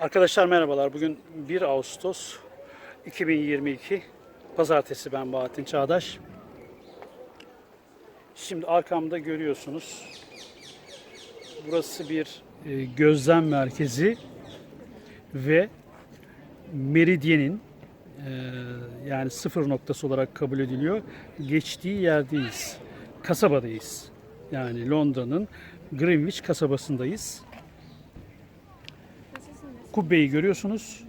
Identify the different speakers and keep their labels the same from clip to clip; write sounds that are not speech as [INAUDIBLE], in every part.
Speaker 1: Arkadaşlar merhabalar. Bugün 1 Ağustos 2022 Pazartesi ben Bahattin Çağdaş. Şimdi arkamda görüyorsunuz. Burası bir e, gözlem merkezi ve meridyenin e, yani sıfır noktası olarak kabul ediliyor. Geçtiği yerdeyiz. Kasabadayız. Yani Londra'nın Greenwich kasabasındayız. Kubbeyi görüyorsunuz.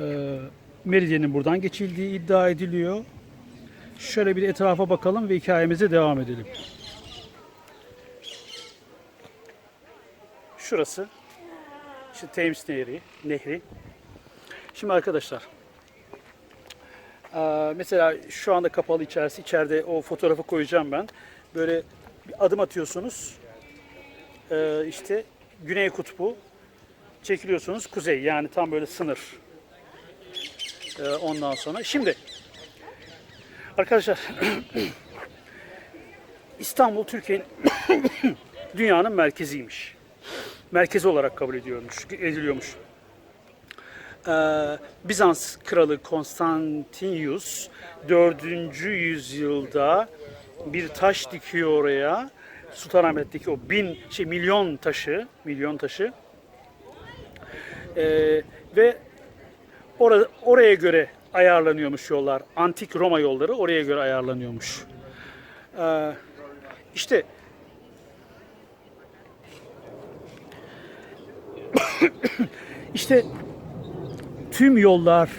Speaker 1: Ee, Meridyenin buradan geçildiği iddia ediliyor. Şöyle bir etrafa bakalım ve hikayemize devam edelim. Şurası işte Thames Nehri, Nehri. Şimdi arkadaşlar eee, mesela şu anda kapalı içerisi. içeride o fotoğrafı koyacağım ben. Böyle bir adım atıyorsunuz. Eee, işte Güney Kutbu çekiliyorsunuz kuzey yani tam böyle sınır. Ee, ondan sonra şimdi arkadaşlar [CLEARS THROAT] İstanbul Türkiye'nin [CLEARS THROAT] dünyanın merkeziymiş. Merkezi olarak kabul ediyormuş, ediliyormuş. Ee, Bizans kralı Konstantinus 4. yüzyılda bir taş dikiyor oraya. Sultanahmet'teki o bin şey milyon taşı, milyon taşı ee, ve ora- oraya göre ayarlanıyormuş yollar. Antik Roma yolları oraya göre ayarlanıyormuş. Ee, işte [COUGHS] işte tüm yollar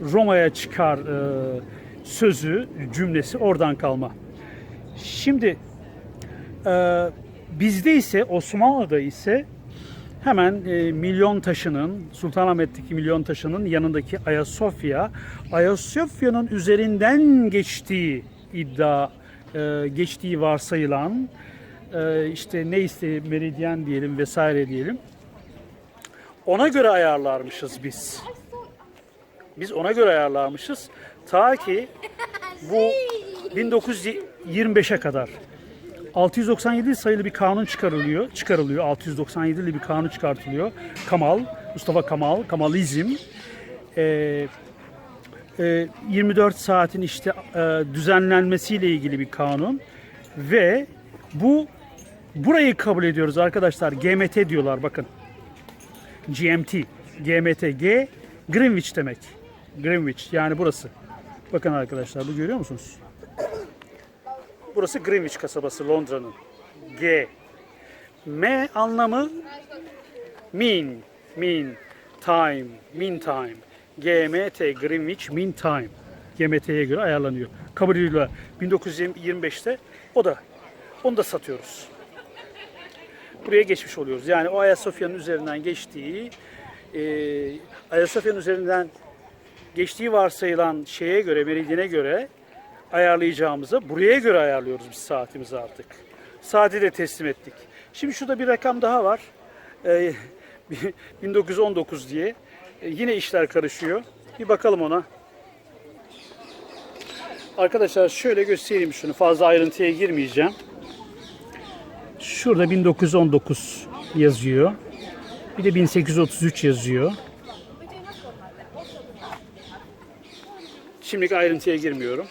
Speaker 1: Roma'ya çıkar e, sözü, cümlesi oradan kalma. Şimdi e, bizde ise Osmanlı'da ise hemen e, milyon taşının Sultanahmet'teki milyon taşının yanındaki Ayasofya Ayasofya'nın üzerinden geçtiği iddia e, geçtiği varsayılan e, işte neyse meridyen diyelim vesaire diyelim ona göre ayarlarmışız biz. Biz ona göre ayarlarmışız. Ta ki bu [LAUGHS] 1925'e kadar 697 sayılı bir kanun çıkarılıyor. Çıkarılıyor. 697'li bir kanun çıkartılıyor. Kamal, Mustafa Kamal, Kamalizm. Ee, e, 24 saatin işte e, düzenlenmesiyle ilgili bir kanun ve bu burayı kabul ediyoruz arkadaşlar. GMT diyorlar bakın. GMT, GMT, G Greenwich demek. Greenwich yani burası. Bakın arkadaşlar bu görüyor musunuz? Burası Greenwich kasabası Londra'nın. G. M anlamı mean, mean, time, mean time. GMT, Greenwich Mean Time. GMT'ye göre ayarlanıyor. Kabul ediliyor. 1925'te o da onu da satıyoruz. Buraya geçmiş oluyoruz. Yani o Ayasofya'nın üzerinden geçtiği e, Ayasofya'nın üzerinden geçtiği varsayılan şeye göre, meridyene göre ayarlayacağımızı buraya göre ayarlıyoruz biz saatimizi artık. Saati de teslim ettik. Şimdi şurada bir rakam daha var. Ee, [LAUGHS] 1919 diye. Ee, yine işler karışıyor. Bir bakalım ona. Arkadaşlar şöyle göstereyim şunu. Fazla ayrıntıya girmeyeceğim. Şurada 1919 yazıyor. Bir de 1833 yazıyor. Şimdilik ayrıntıya girmiyorum.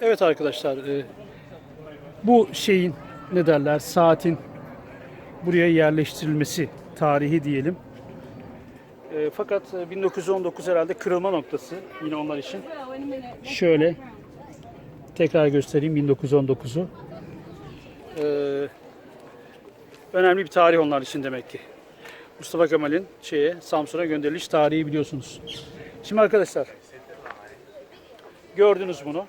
Speaker 1: Evet arkadaşlar, e, bu şeyin ne derler saatin buraya yerleştirilmesi tarihi diyelim. E, Fakat e, 1919 herhalde kırılma noktası yine onlar için. Şöyle tekrar göstereyim 1919'u. Ee, önemli bir tarih onlar için demek ki. Mustafa Kemal'in şeye Samsun'a gönderiliş tarihi biliyorsunuz. Şimdi arkadaşlar gördünüz bunu.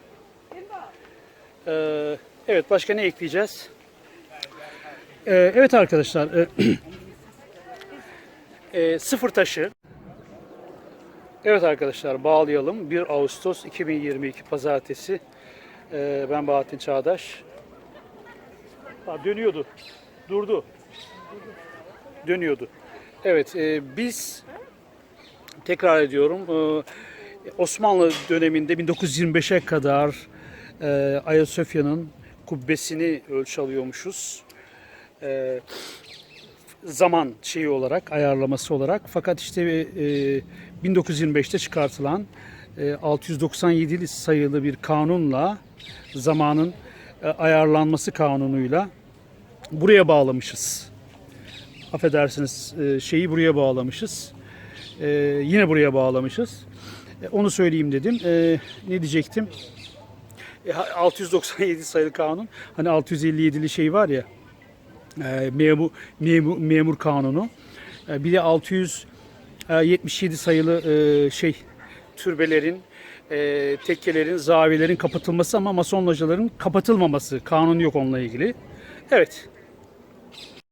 Speaker 1: Ee, evet başka ne ekleyeceğiz? Ee, evet arkadaşlar e, [CLEARS THROAT] e, sıfır taşı Evet arkadaşlar bağlayalım. 1 Ağustos 2022 Pazartesi. Ee, ben Bahattin Çağdaş. Ha, dönüyordu. Durdu. Dönüyordu. Evet e, biz tekrar ediyorum e, Osmanlı döneminde 1925'e kadar e, Ayasofya'nın kubbesini ölçü alıyormuşuz. E, zaman şeyi olarak, ayarlaması olarak. Fakat işte e, 1925'te çıkartılan e, 697 sayılı bir kanunla zamanın e, ayarlanması kanunuyla buraya bağlamışız. Affedersiniz e, şeyi buraya bağlamışız. E, yine buraya bağlamışız. E, onu söyleyeyim dedim. E, ne diyecektim? E, 697 sayılı kanun. Hani 657'li şey var ya. E, memur, memur, memur kanunu. E, bir de 677 sayılı e, şey türbelerin, e, tekkelerin, zaviyelerin kapatılması ama mason kapatılmaması. Kanun yok onunla ilgili. Evet.